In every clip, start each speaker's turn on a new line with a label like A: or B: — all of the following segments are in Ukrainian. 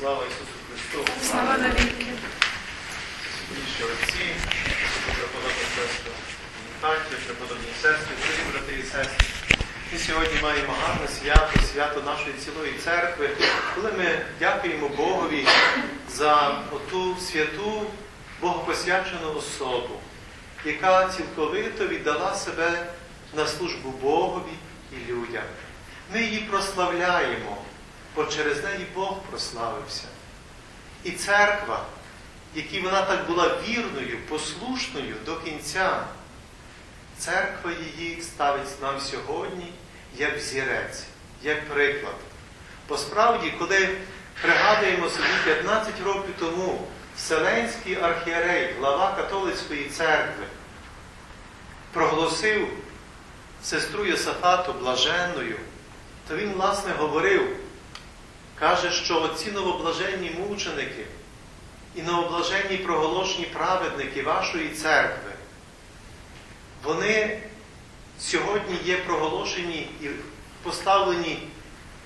A: Слава Ісусу Христу!
B: Слава навіки.
A: Святіші отці, преподобні сестри, Таті, преподобні сестри, дорогі брати і сестри. Ми сьогодні маємо гарне свято, свято нашої цілої церкви, коли ми дякуємо Богові за оту святу богопосвячену особу, яка цілковито віддала себе на службу Богові і людям. Ми її прославляємо, бо через неї Бог прославився. І церква, якій вона так була вірною, послушною до кінця, церква її ставить нам сьогодні як взірець, як приклад. Бо справді, коли пригадуємо собі 15 років тому Вселенський архієрей, глава католицької церкви, проголосив сестру Йосафату блаженною, то він, власне, говорив, каже, що оці новоблаженні мученики і новоблаженні проголошені праведники вашої церкви, вони сьогодні є проголошені і поставлені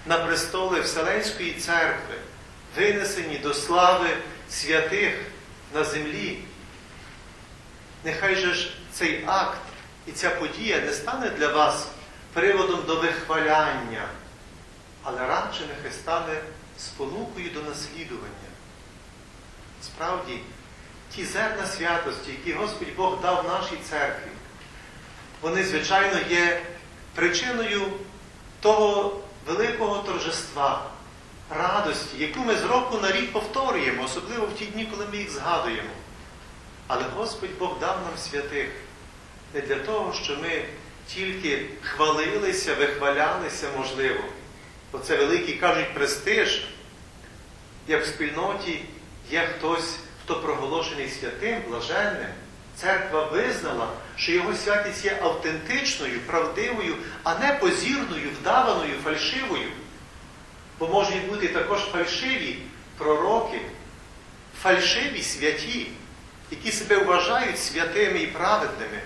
A: на престоли Вселенської церкви, винесені до слави святих на землі. Нехай же ж цей акт і ця подія не стане для вас приводом до вихваляння, але радше нехай стане спонукою до наслідування. Справді, ті зерна святості, які Господь Бог дав нашій церкві, вони, звичайно, є причиною того великого торжества, радості, яку ми з року на рік повторюємо, особливо в ті дні, коли ми їх згадуємо. Але Господь Бог дав нам святих не для того, що ми тільки хвалилися, вихвалялися, можливо. Бо це великий кажуть престиж, як в спільноті є хтось, хто проголошений святим, блаженним. Церква визнала, що його святість є автентичною, правдивою, а не позірною, вдаваною, фальшивою. Бо можуть бути також фальшиві пророки, фальшиві святі, які себе вважають святими і праведними,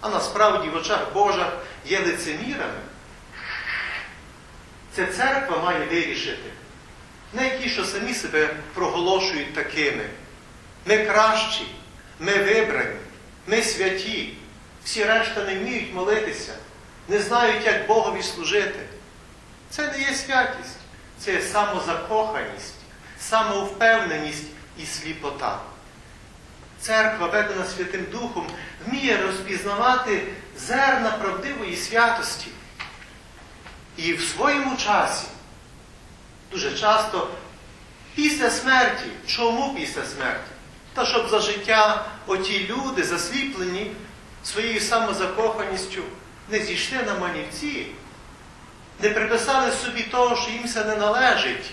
A: а насправді в очах Божих є лицемірами. Це церква має вирішити. Не ті, що самі себе проголошують такими. Ми кращі, ми вибрані, ми святі. Всі решта не вміють молитися, не знають, як Богові служити. Це не є святість, це є самозакоханість, самовпевненість і сліпота. Церква, ведена Святим Духом, вміє розпізнавати зерна правдивої святості. І в своєму часі, дуже часто, після смерті, чому після смерті? Та щоб за життя оті люди, засліплені своєю самозакоханістю, не зійшли на манівці, не приписали собі того, що їм це не належить.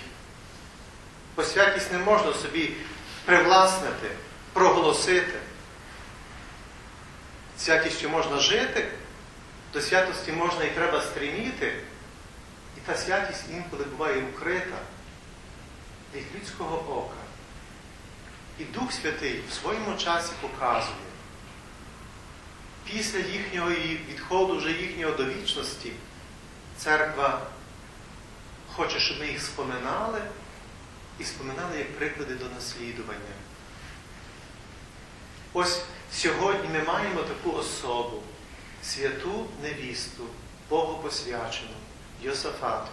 A: Бо святість не можна собі привласнити, проголосити. Святістю можна жити, до святості можна і треба стріміти. І та святість інколи буває укрита від людського ока. І Дух Святий в своєму часі показує, після їхнього відходу вже їхнього до вічності, церква хоче, щоб ми їх споминали і споминали як приклади до наслідування. Ось сьогодні ми маємо таку особу, святу невісту, Богу посвячену, Йосафату.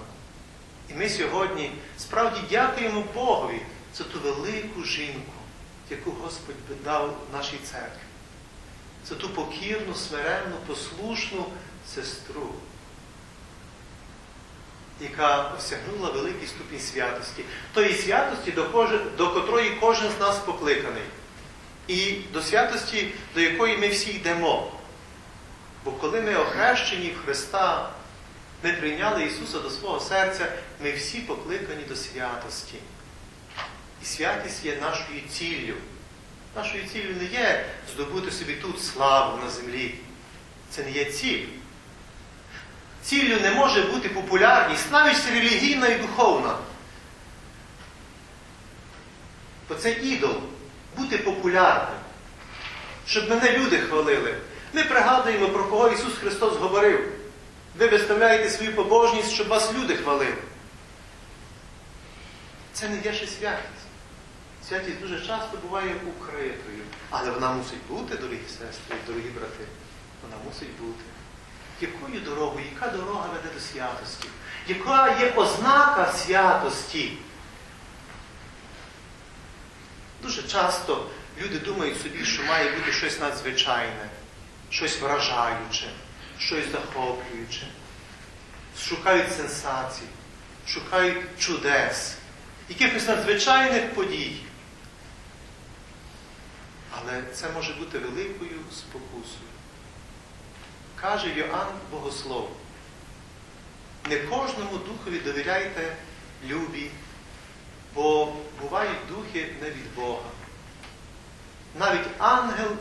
A: І ми сьогодні справді дякуємо Богові за ту велику жінку, яку Господь би дав нашій церкві. За ту покірну, смиренну, послушну сестру, яка осягнула великий ступінь святості, тої святості, до, кожен, до котрої кожен з нас покликаний. І до святості, до якої ми всі йдемо. Бо коли ми охрещені в Христа, ми прийняли Ісуса до свого серця, ми всі покликані до святості. І святість є нашою ціллю. Нашою ціллю не є здобути собі тут славу на землі. Це не є ціль. Ціллю не може бути популярність, навіть релігійна і духовна. Бо це ідол бути популярним, щоб мене люди хвалили. Ми пригадуємо, про кого Ісус Христос говорив. Ви виставляєте свою побожність, щоб вас люди хвалили. Це не є ще святість. Святість дуже часто буває укритою, але вона мусить бути, дорогі сестри, дорогі брати. Вона мусить бути. Якою дорогою, яка дорога веде до святості? Яка є ознака святості? Дуже часто люди думають собі, що має бути щось надзвичайне, щось вражаюче, щось захоплююче. Шукають сенсацій, шукають чудес, якихось надзвичайних подій. Але це може бути великою спокусою. Каже Йоанн Богослов, не кожному духові довіряйте любі, бо бувають духи не від Бога. Навіть ангел,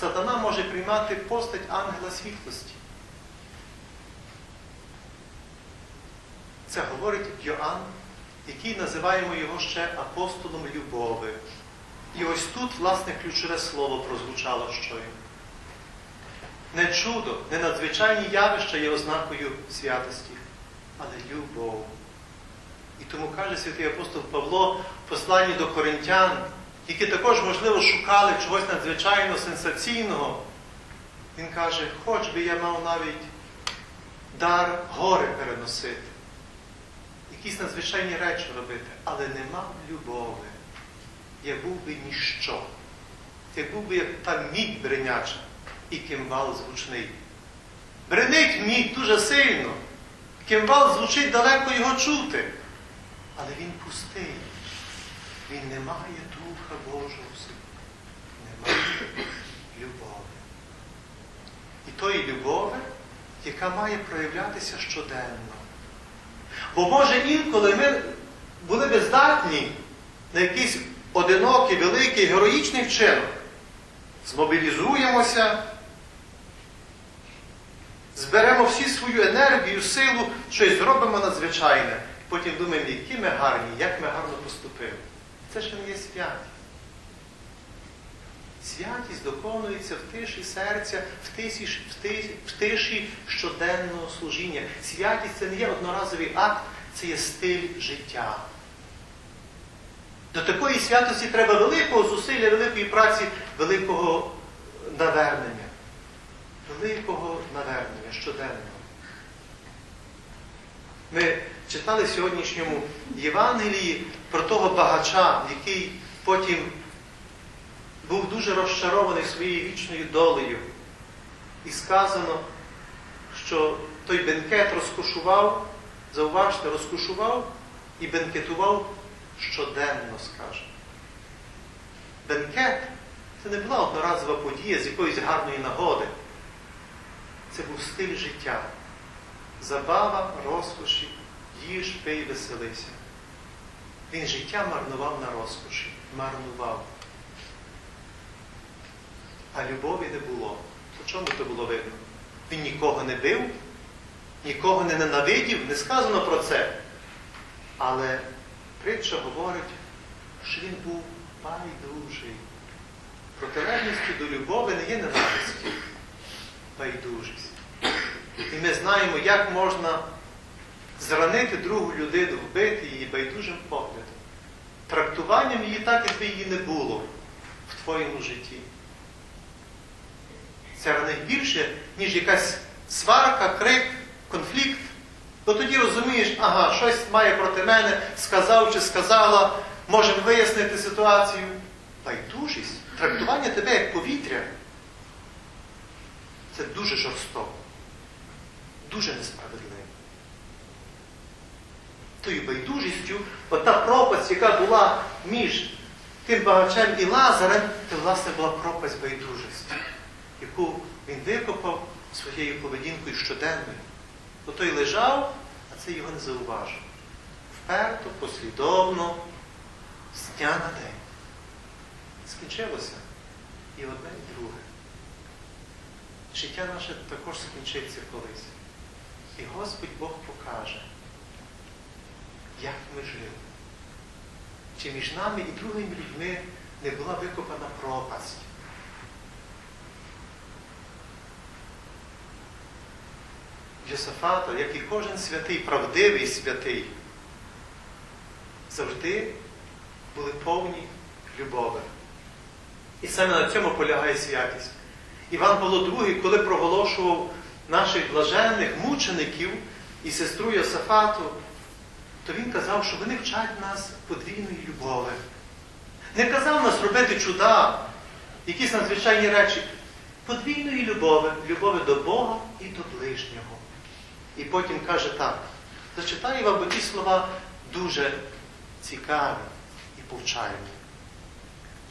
A: сатана може приймати постать ангела світлості. Це говорить Йоанн, який називаємо його ще апостолом любови. І ось тут, власне, ключове слово прозвучало щойно. Не чудо, не надзвичайні явища є ознакою святості, але любов. І тому каже святий апостол Павло в посланні до коринтян, які також, можливо, шукали чогось надзвичайно сенсаційного. Він каже, хоч би я мав навіть дар гори переносити, якісь надзвичайні речі робити, але не мав любови. Я був би ніщо. Я був би як та мідь бриняча і кимвал звучний. Бренить мідь дуже сильно. Кимвал звучить далеко його чути. Але він пустий. Він не має Духа Божого в. Немає любові. І тої любові, яка має проявлятися щоденно. Бо може інколи ми були би здатні на якийсь одинокий, великий, героїчний вчинок. Змобілізуємося, зберемо всі свою енергію, силу, щось зробимо надзвичайне. Потім думаємо, які ми гарні, як ми гарно поступили. Це ще не є святість. Святість доконується в тиші серця, в тиші, в тиші, в тиші щоденного служіння. Святість це не є одноразовий акт, це є стиль життя. До такої святості треба великого зусилля, великої праці, великого навернення. Великого навернення щоденного. Ми читали в сьогоднішньому Євангелії про того багача, який потім був дуже розчарований своєю вічною долею. І сказано, що той бенкет розкошував, зауважте, розкошував і бенкетував щоденно, скаже. Бенкет це не була одноразова подія з якоїсь гарної нагоди. Це був стиль життя. Забава, розкоші, їж, пий, веселися. Він життя марнував на розкоші, марнував. А любові не було. По чому це було видно? Він нікого не бив, нікого не ненавидів, не сказано про це. Але притча говорить, що він був байдужий. Протилежністю до любові не є ненависті, байдужість. І ми знаємо, як можна зранити другу людину, вбити її байдужим поглядом. Трактуванням її так, якби її не було в твоєму житті. Це ранить більше, ніж якась сварка, крик, конфлікт. Бо тоді розумієш, ага, щось має проти мене, сказав чи сказала, можемо вияснити ситуацію. Байдужість, трактування тебе як повітря. Це дуже жорстоко, дуже несправедливо. Тою байдужістю, ота пропасть, яка була між тим багачем і Лазарем, це, власне, була пропасть байдужості, яку він викопав своєю поведінкою щоденною. Бо той лежав, а це його не зауважив. Вперто, послідовно, з дня на день. Скінчилося і одне, і друге. Життя наше також скінчиться колись. І Господь Бог покаже, як ми жили. Чи між нами і другими людьми не була викопана пропасть. Йосафата, як і кожен святий, правдивий святий, завжди були повні любові. І саме на цьому полягає святість. Іван Павло II, коли проголошував наших блаженних мучеників і сестру Йосафату, то він казав, що вони вчать нас подвійної любові. Не казав нас робити чуда, якісь надзвичайні речі. Подвійної любові, любові до Бога і до ближнього. І потім каже так, зачитаю вам, бо ті слова дуже цікаві і повчальні.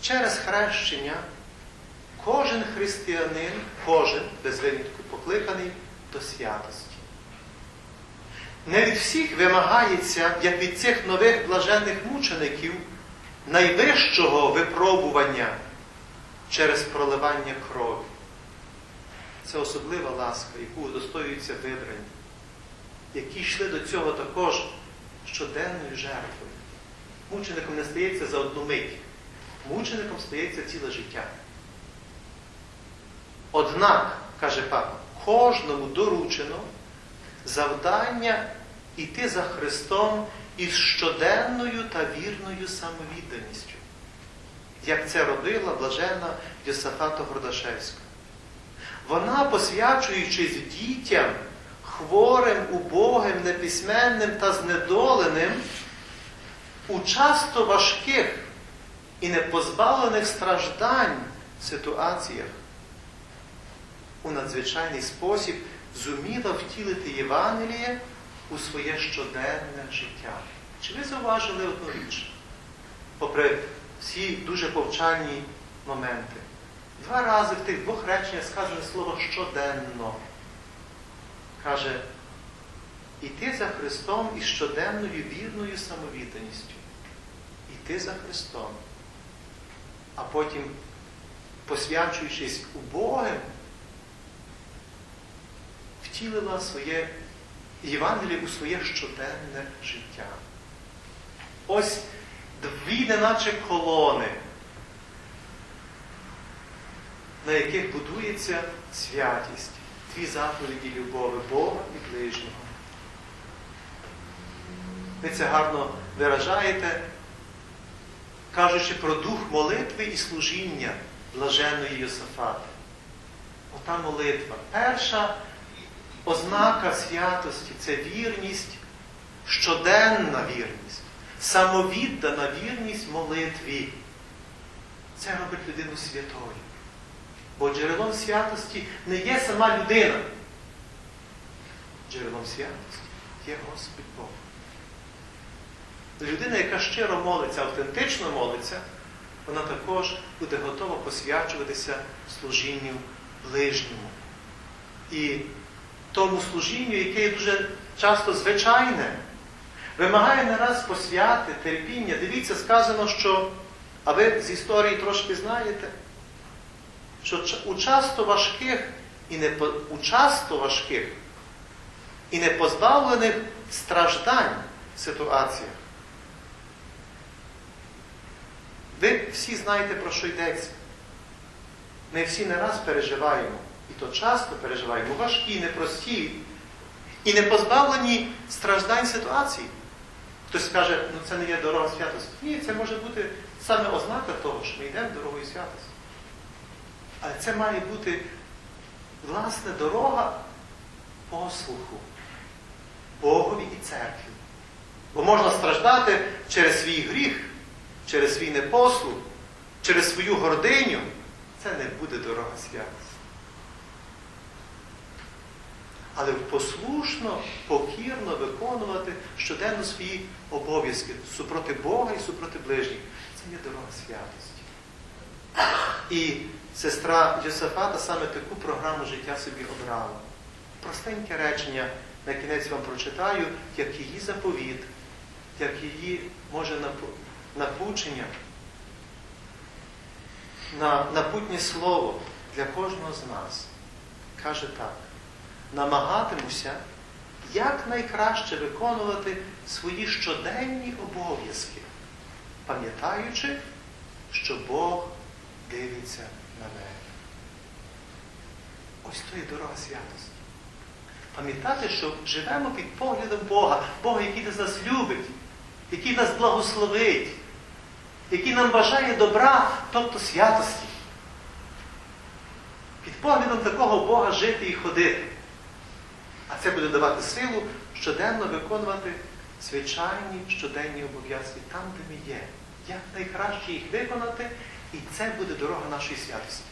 A: Через хрещення кожен християнин, кожен без винятку покликаний до святості. Не від всіх вимагається, як від цих нових блаженних мучеників, найвищого випробування через проливання крові. Це особлива ласка, яку удостоюються вибрані, які йшли до цього також щоденною жертвою. Мучеником не стається за одну мить. Мучеником стається ціле життя. Однак, каже папа, кожному доручено завдання йти за Христом із щоденною та вірною самовідданістю, як це робила блажена Йосафата Гордашевська. Вона, посвячуючись дітям, хворим, убогим, неписьменним та знедоленим, у часто важких і непозбавлених страждань ситуаціях, у надзвичайний спосіб зуміла втілити Євангеліє у своє щоденне життя. Чи ви зауважили одну річ? Попри всі дуже повчальні моменти. Два рази в тих двох реченнях сказане слово щоденно. Каже, іти за Христом із щоденною вірною самовідданістю. Іти за Христом. А потім, посвячуючись убогим, втілила своє Євангеліє у своє щоденне життя. Ось дві неначе колони, на яких будується святість, дві заповіді любові Бога і ближнього. Ви це гарно виражаєте, кажучи про дух молитви і служіння блаженої Йосафати. Ота молитва. Перша ознака святості це вірність, щоденна вірність, самовіддана вірність молитві. Це робить людину святою. Бо джерелом святості не є сама людина. Джерелом святості є Господь Бог. Людина, яка щиро молиться, автентично молиться, вона також буде готова посвячуватися служінню ближньому. І тому служінню, яке є дуже часто звичайне, вимагає не раз посвяти, терпіння. Дивіться, сказано, що, а ви з історії трошки знаєте, що у часто важких і не у часто важких і не страждань ситуаціях. Ви всі знаєте, про що йдеться. Ми всі не раз переживаємо, і то часто переживаємо, важкі, непрості і не позбавлені страждань ситуації. Хтось скаже, ну це не є дорога святості. Ні, це може бути саме ознака того, що ми йдемо дорогою святості. Але це має бути, власне, дорога послуху Богові і церкві. Бо можна страждати через свій гріх, через свій непослух, через свою гординю. Це не буде дорога святості. Але послушно, покірно виконувати щоденно свої обов'язки супроти Бога і супроти ближніх. Це є дорога святості. І сестра Йосифата саме таку програму життя собі обрала. Простеньке речення, на кінець вам прочитаю, як її заповіт, як її, може, напучення, на напутнє слово для кожного з нас. Каже так, намагатимуся якнайкраще виконувати свої щоденні обов'язки, пам'ятаючи, що Бог дивиться на мене. Ось то є дорога святості. Пам'ятати, що живемо під поглядом Бога, Бога, який нас любить, який нас благословить, який нам бажає добра, тобто святості. Під поглядом такого Бога жити і ходити. Це буде давати силу щоденно виконувати звичайні щоденні обов'язки там, де ми є. Як найкраще їх виконати, і це буде дорога нашої святості.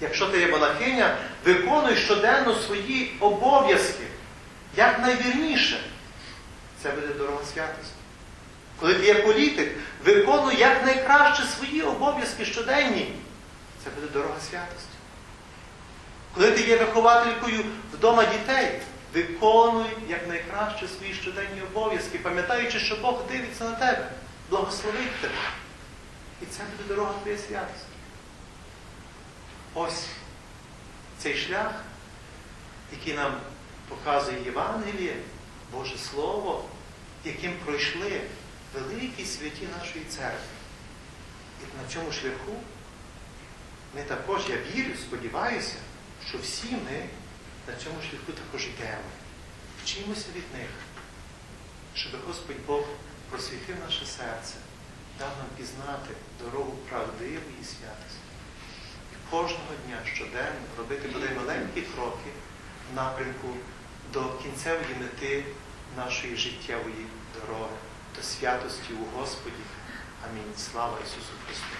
A: Якщо ти є монахиня, виконуй щоденно свої обов'язки як найвірніше. Це буде дорога святості. Коли ти є політик, виконуй як найкраще свої обов'язки щоденні. Це буде дорога святості. Коли ти є вихователькою вдома дітей, виконуй як найкраще свої щоденні обов'язки, пам'ятаючи, що Бог дивиться на тебе, благословить тебе. І це буде дорога твоєї святості. Ось цей шлях, який нам показує Євангеліє, Боже Слово, яким пройшли великі святі нашої церкви. І на цьому шляху ми також, я вірю, сподіваюся, що всі ми на цьому шляху також йдемо. Вчимося від них, щоб Господь Бог просвітив наше серце, дав нам пізнати дорогу правдивої святості. І кожного дня щоденно робити бодай маленькі кроки в напрямку до кінцевої мети нашої життєвої дороги, до святості у Господі. Амінь. Слава Ісусу Христу!